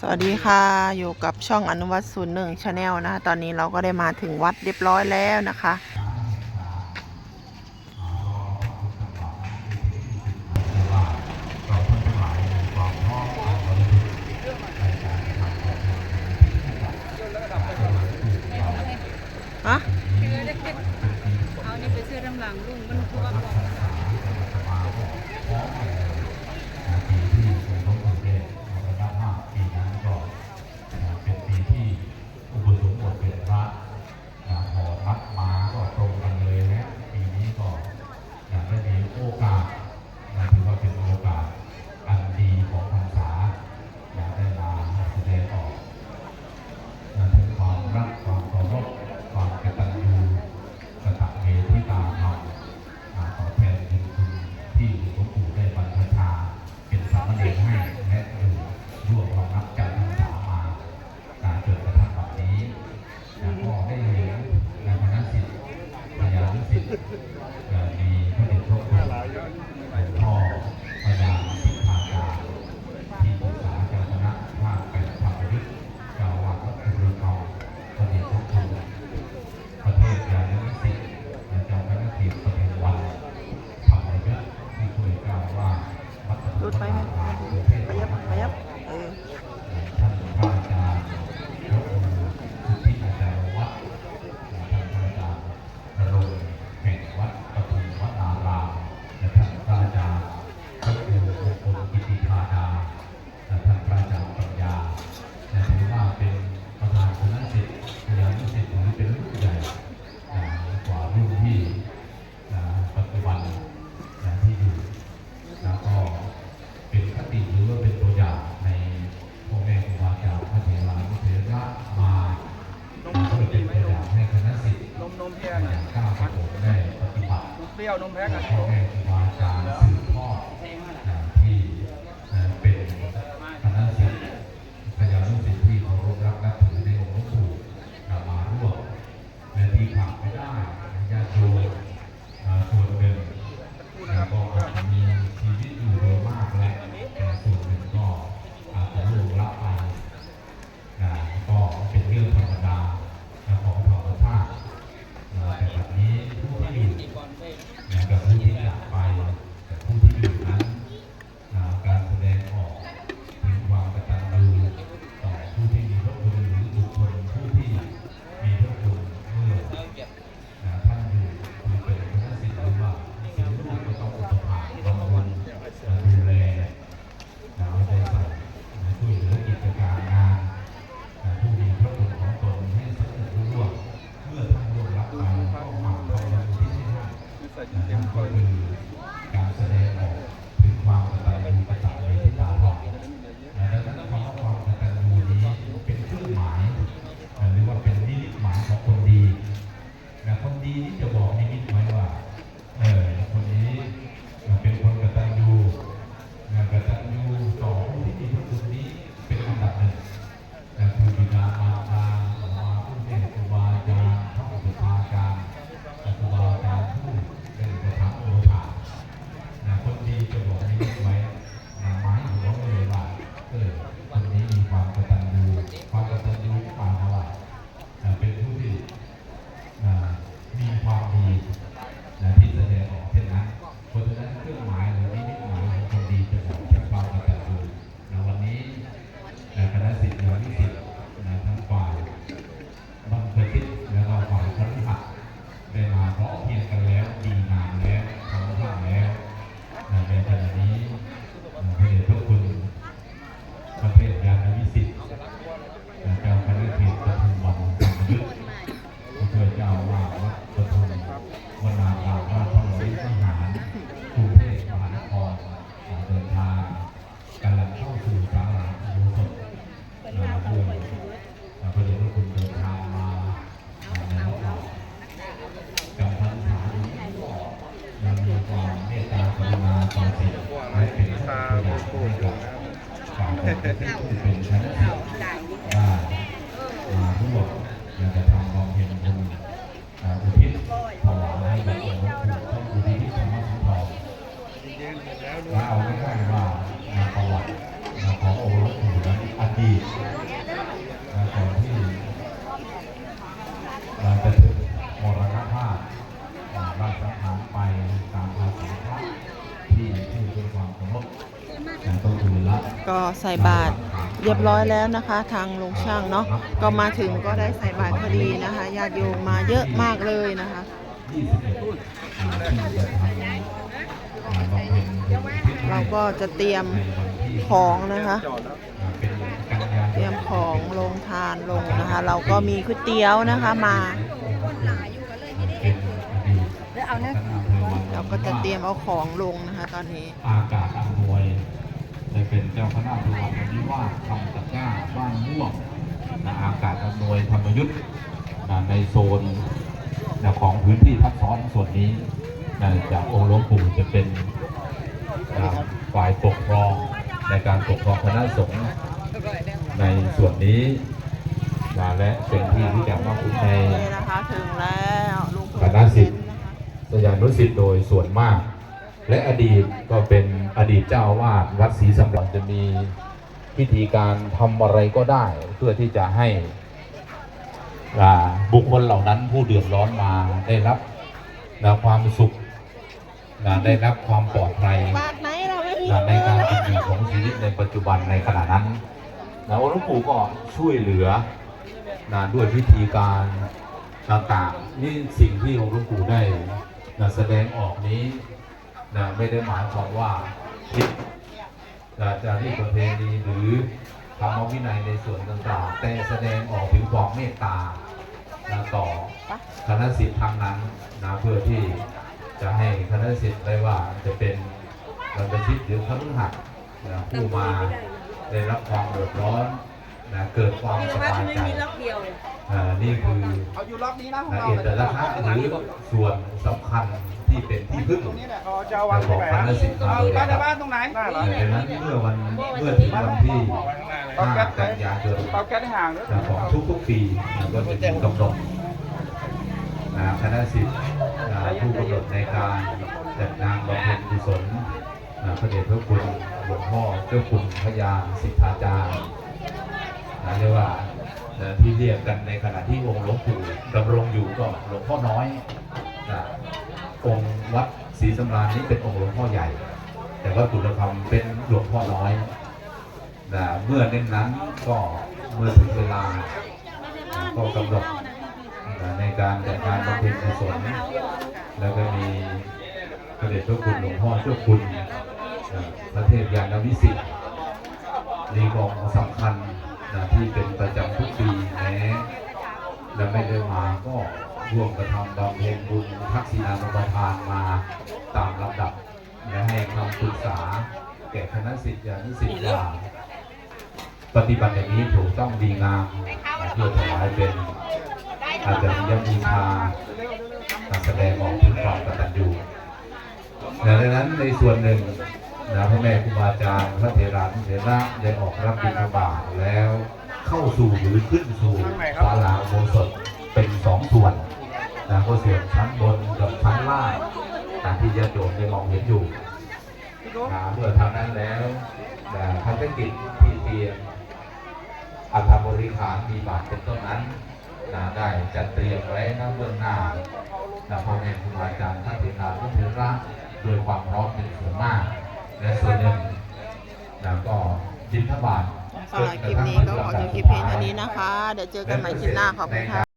สวัสดีค่ะ อยู่กับช่องอนุวัตศูนย์หนึ่งชาแนลนะคะตอนนี้เราก็ได้มาถึงวัดเรียบร้อยแล้วนะคะ ฮะ คือได้เอานี่ไปซื้อรำลังลุงมัน ก้วเนี่ยนมเปรี้ยวนมแพ็คอะครับผม Để em. มิสิทธิ์เจ้าคณะเขต เป็นชนที่ว่าาร่วอยากจะทำบำเพ็ญบุญอุทิศยแด่องค์หลวงปู่ท่าอุทิศธรรมสุนทรว่าเอาง่ายๆว่ามาปวัติขององค์หลวงปู่นั้นอดีต ก็ใส่บาตรเรียบร้อยแล้วนะคะ ทางลงช่างเนาะก็มาถึงก็ได้ใส่บาตรพอดีนะคะญาติโยมมาเยอะมากเลยนะคะ21อ่าที่จะทำอ่าบำเพ็ญบุญอุทิศให้เราก็จะเตรียมในวันที่ของนะคะอ่าเป็นกันยายนเตรียมของลงทานลงนะคะ เราก็มีก๋วยเตี๋ยวนะคะมาเป็นอดีตเอาเนี่ยท่านอำเภอวังเราก็จะเตรียมเอาของลงนะคะ ตอนนี้อากาศอำนวย ได้เป็นเจ้าคณะอำเภอวังนิวาสคำตะกร้าบ้านม่วงนะอากาศอำนวยธรรมยุทธ์นะในโซนนะของพื้นที่ทับซ้อนส่วนนี้นะจากองค์หลวงปู่จะเป็นนะฝ่ายปกครองในการปกครองคณะสงฆ์ในส่วนนี้นะและเป็นที่ที่จะมาคุ้นในนี่นะคะถึงแล้วลุงพลคณะสิทธิ์สยานุสิทธิ์โดยส่วนมาก และอดีตก็เป็น อดีตเจ้าอาวาสวัดศรีสำราญจะมีพิธีการทำอะไรก็ได้ เพื่อที่จะให้บุคคลเหล่านั้นผู้เดือดร้อนมาได้รับนะความสุขนะได้รับความปลอดภัยบาทไหนเราไม่มีนะในการเป็นอยู่ของชีวิตในปัจจุบันในขณะนั้นนะองค์หลวงปู่ก็ช่วยเหลือนะด้วยพิธีการต่างๆนี่สิ่งที่องค์หลวงปู่ได้นะแสดงออกนี้นะไม่ได้หมายความว่า ผิดนะจารีตประเพณีหรือธรรมวินัยในส่วนต่างๆ แต่แสดงออกถึงความเมตตาต่อคณะสิทธิ์ทางนั้นนะเพื่อที่จะให้คณะสิทธิ์ได้ว่าจะเป็นบรรพชิตหรือพระฤหัสนะผู้มาได้รับความเดือดร้อนนะเกิดความสบายใจ อ่านี่คือเอาอยู่ล็อกนี้นะของนะเราเอกลักษณ์หรือส่วนสำคัญที่เป็นที่พึ่งตรงนี้แหละเอาจะเอาวางขตรองงไหนคณะนะสิทธิ์มาเอาโดยบ้านลำดับบ้านตรงไหนหน้าเหรอดังนั้นเมื่อวันเมื่อถึงวันที่5กันยายนเตาแก๊สให้ห่างด้วยนะของทุกๆปีนะก็จะมีกำหนดนะคณะสิทธิ์นะผู้กำหนดในการจัดงานบำเพ็ญกุศลนะพระเดชพระคุณหลวงพ่อเจ้าคุณพระยาสิทธาจารย์นะเรียกว่า นะที่เรียกกันในขณะที่องค์หลวงปู่ดำรงอยู่ก็หลวงพ่อน้อยนะองค์วัดศรีสำราญนี้เป็นองค์หลวงพ่อใหญ่ แต่ว่าคุณธรรมเป็นหลวงพ่อน้อยนะเมื่อเน้นนั้นก็เมื่อถึงเวลา ก็กำหนดในการจัดการบำเพ็ญกุศลแล้วก็มีพระเดชพระคุณหลวงพ่อเจ้าคุณนะพระเทพยานวิสิทธิ์นี่ก็สำคัญ นะที่เป็นประจำทุกปีแม้และไม่ได้มาก็ร่วมกระทำบำเพ็ญบุญทักษิณานุปทานมาตามลำดับ และให้คำปรึกษา แก่คณะสิทธิานุสิทธิ์ว่าปฏิบัติอย่างนี้ถูกต้องดีงามเพื่อถวายเป็นอาจารย์ยมีชาการแสดงออกถึงความกตัญญูดังนั้นในส่วนหนึ่ง นะพระแม่ครูบาอาจารย์พระเถรานุเถระได้ออกรับบิณฑบาตแล้ว เข้าสู่หรือขึ้นสู่ศาลาโบสถเป็นสองส่วนนะก็ส่วนชั้นบนกับชั้นล่างตามที่ญาติโยมได้มองเห็นอยู่นะเมื่อทำนั้นแล้วนะภารกิจที่เตรียมอัฐบริขารมีบาทเป็นต้นนั้นนะได้จัดเตรียมไว้ณเบื้องหน้านะพ่อแม่ครูอาจารย์ท่านเถราทุกเถระโดยความพร้อมเป็นส่วนมาก และส่วนหนึ่งนะก็บิณฑบาตสำหรับคลิปนี้ก็ขอจบคลิปเพียงเท่านี้นะคะ เดี๋ยวเจอกันใหม่คลิปหน้าขอบคุณค่ะ